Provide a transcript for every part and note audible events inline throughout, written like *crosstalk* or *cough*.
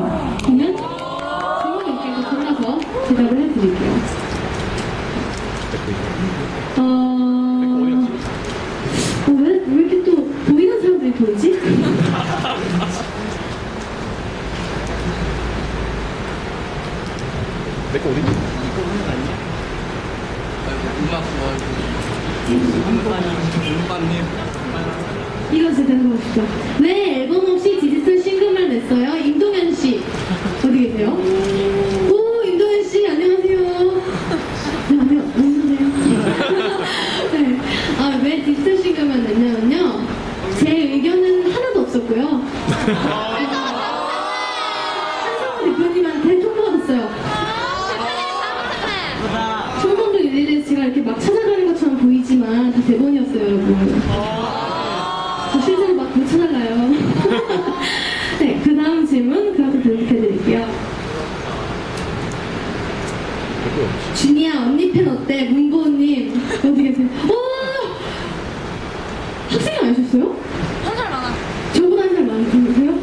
몇 개도 골라서 대답을 해드릴게요. 어, 어, 왜, 왜 이렇게 또 보이는 사람들이 보이지? 내거 어디 있지? 음악 좋아하시는 음반님 이거 제대로 보시죠. 네, 앨범 없이 디지털 싱글만 냈어요. 임동현 씨. 어디 계세요? 오, 임동현 씨, 안녕하세요. 네, 안녕, 안녕하세요. *laughs* 네. 아, 왜 디지털 싱글만 냈냐면요. 제 의견은 하나도 없었고요. *laughs* *laughs* 한성훈 대표님한테 통보받았어요. 충청도 일일이 제가 이렇게 막 찾아가는 것처럼 보이지만 다 대본이었어요, 여러분. 저 실제로 막 못 찾아가요. 네, 그 다음 질문 그렇게 대답해드릴게요. 주니야, 언니 팬 어때? 문보님, 어디 계세요? 오! 학생이 아니셨어요? 한 살 많아. 저보다 한 살 많으세요?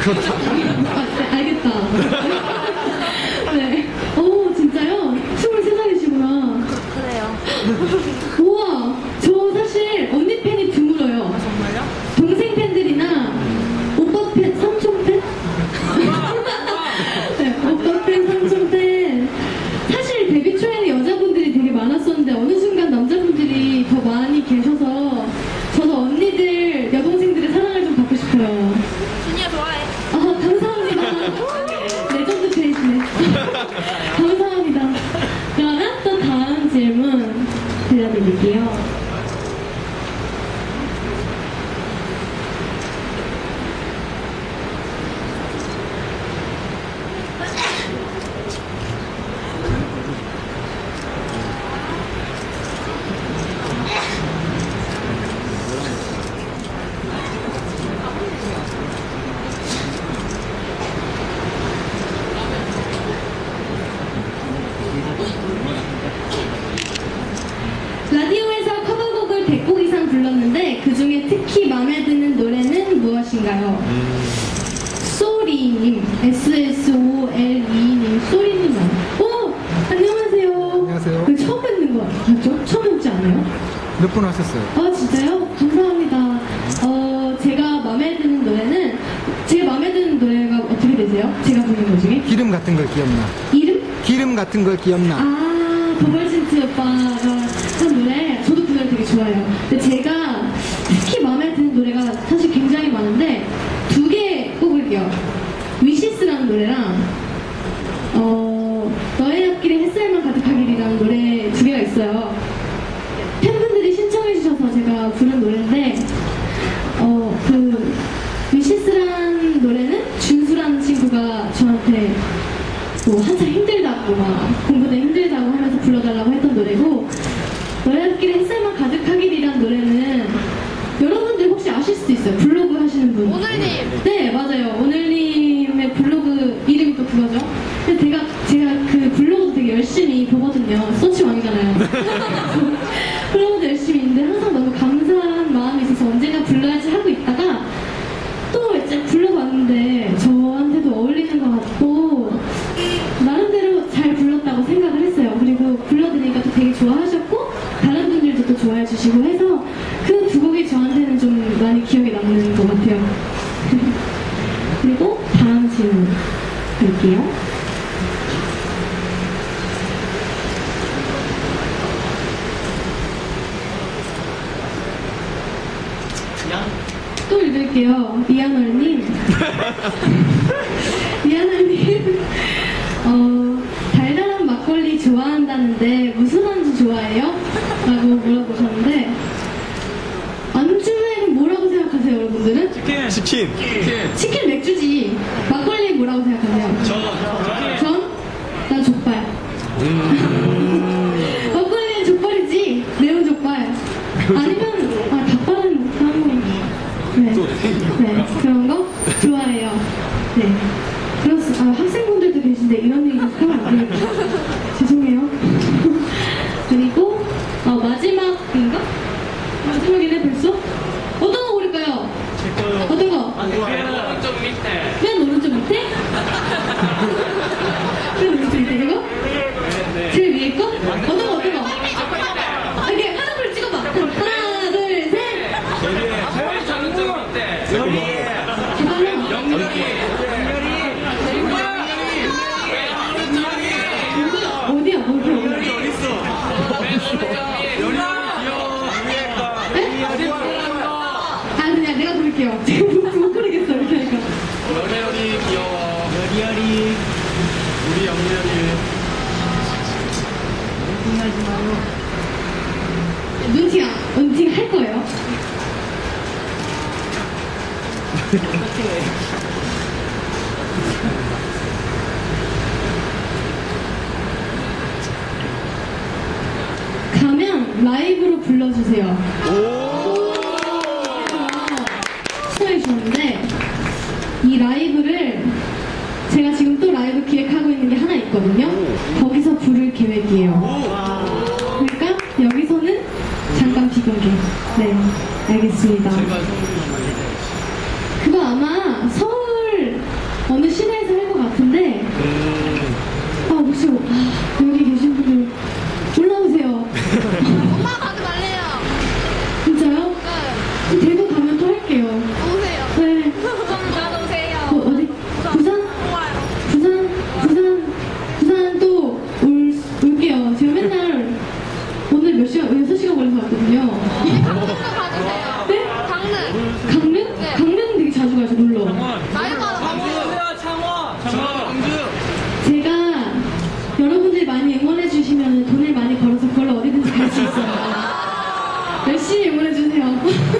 그렇다. 아, 네, 알겠다. 네. 오, 진짜요? 23살이시구나. 그래요. 우와, 저 사실 언니 팬이 드물어요. 정말요? 동생 팬들이나 오빠 팬, 삼촌 팬? 네, 오빠 팬, 삼촌 팬. 사실 데뷔 초에는 여자분들이 되게 많았었는데 어느 순간 남자분들이 더 많이 계셔서 저도 언니들, 여동생들의 사랑을 좀 받고 싶어요. 준이야 좋아해. 아, 감사합니다. 레전드 페이지네. 감사합니다. 그러면 또 다음 질문 드려드릴게요. 라디오에서 커버곡을 100곡 불렀는데 그 중에 특히 마음에 드는 노래는 무엇인가요? 소리님, SSOLE님, 소리님. 오! 안녕하세요. 안녕하세요. 그 처음 뵙는 거 맞죠? 처음 뵙지 않아요? 몇 분 하셨어요? 아, 진짜요? 감사합니다. 어, 제가 마음에 드는 노래는, 제가 마음에 드는 노래가 어떻게 되세요? 제가 부르는 것 중에? 기름 같은 걸 기억나. 이름? 기름 같은 걸 기억나. 아, 더벌진트 오빠가 한 노래, 저도 그 노래 되게 좋아해요. 근데 제가 노래가 사실 굉장히 많은데, 두개 꼽을게요. 위시스라는 노래랑, 어, 너의 앞길에 햇살만 가득하길이라는 노래 두 개가 있어요. 팬분들이 신청해 주셔서 제가 부른 노래인데, 어, 그, 위시스라는 노래는 준수라는 친구가 저한테 뭐 한참 힘들다고 막 공부도 힘들다고 하면서 불러달라고 했던 노래고 너의 앞길에 햇살만 가득하길이란 노래는 여러분들 혹시 아실 수도 있어요 블로그 하시는 분 오늘님. 네 맞아요 오늘님의 블로그 이름이 또 그거죠 근데 제가 제가 그 블로그도 되게 열심히 보거든요 서치 왕이잖아요 블로그도 열심히 있는데 항상 너무 감사한 마음이 있어서 언젠가 불러야지 하고 있다가 또 이제 불러봤는데 저한테도 어울리는 것 같고 나름대로 잘 불렀다고 생각을 했어요. 그리고 불러드리니까 또 되게 좋아하셨고 다른 분들도 또 좋아해 주시고 해서 그 두 곡이 저한테는 좀 많이 기억에 남는 것 같아요. *laughs* 그리고 다음 질문 볼게요. 또 읽을게요. 미안얼님. 미안얼님. *laughs* *laughs* 어, 달달한 막걸리 좋아한다는데 무슨 안주 좋아해요? 라고 물어보셨는데 안주에는 뭐라고 생각하세요, 여러분들은? 치킨. 치킨 맥주지. 아니, 맨 오른쪽 밑에. 맨 오른쪽 밑에? 맨 오른쪽 밑에 이거? 제일 위에 거? 어떤 거, 어떤 거? 아, 이게 하나를 찍어봐. 하나, 둘, 셋. 제일 오른쪽 밑에. 기다려. 영렬이. 어디야? 어디야? 어디야? 어딨어? 연이 귀여워. 위에 거. 어디 아, 그냥 내가 부를게요. 제가 못, 못 부르겠어, 이렇게 하니까. 여리여리 귀여워. 여리여리. 우리 영리여리. 눈치가, 눈치 할 거예요. 가면 라이브로 불러주세요. 수고해 주셨는데 이 라이브를 제가 지금 또 라이브 기획하고 있는 게 하나 거기서 부를 계획이에요. 그러니까 여기서는 잠깐 비공개. 네, 알겠습니다. 그거 아마 서울 어느 시내에서 할 것 같은데 아 혹시 아, 여기 계신 분들 올라오세요. 엄마 가지 말래요. 진짜요? 네. 대구 가면 또 할게요. 오세요. 네. 나도 오세요. 어, 어디? 부산? 좋아요. 부산? 부산? 부산 또 올, 올게요. 제가 맨날 오늘 몇 시간, 6시간 걸려서 왔거든요. 강릉도 가주세요. 네? 강릉. 강릉? 네. 강릉 되게 자주 가죠, 놀러. 나이가 강릉. 제가 여러분들이 많이 응원해 주시면 돈을 많이 벌어서 그걸로 어디든지 갈 수 있어요. 열심히 응원해 주세요.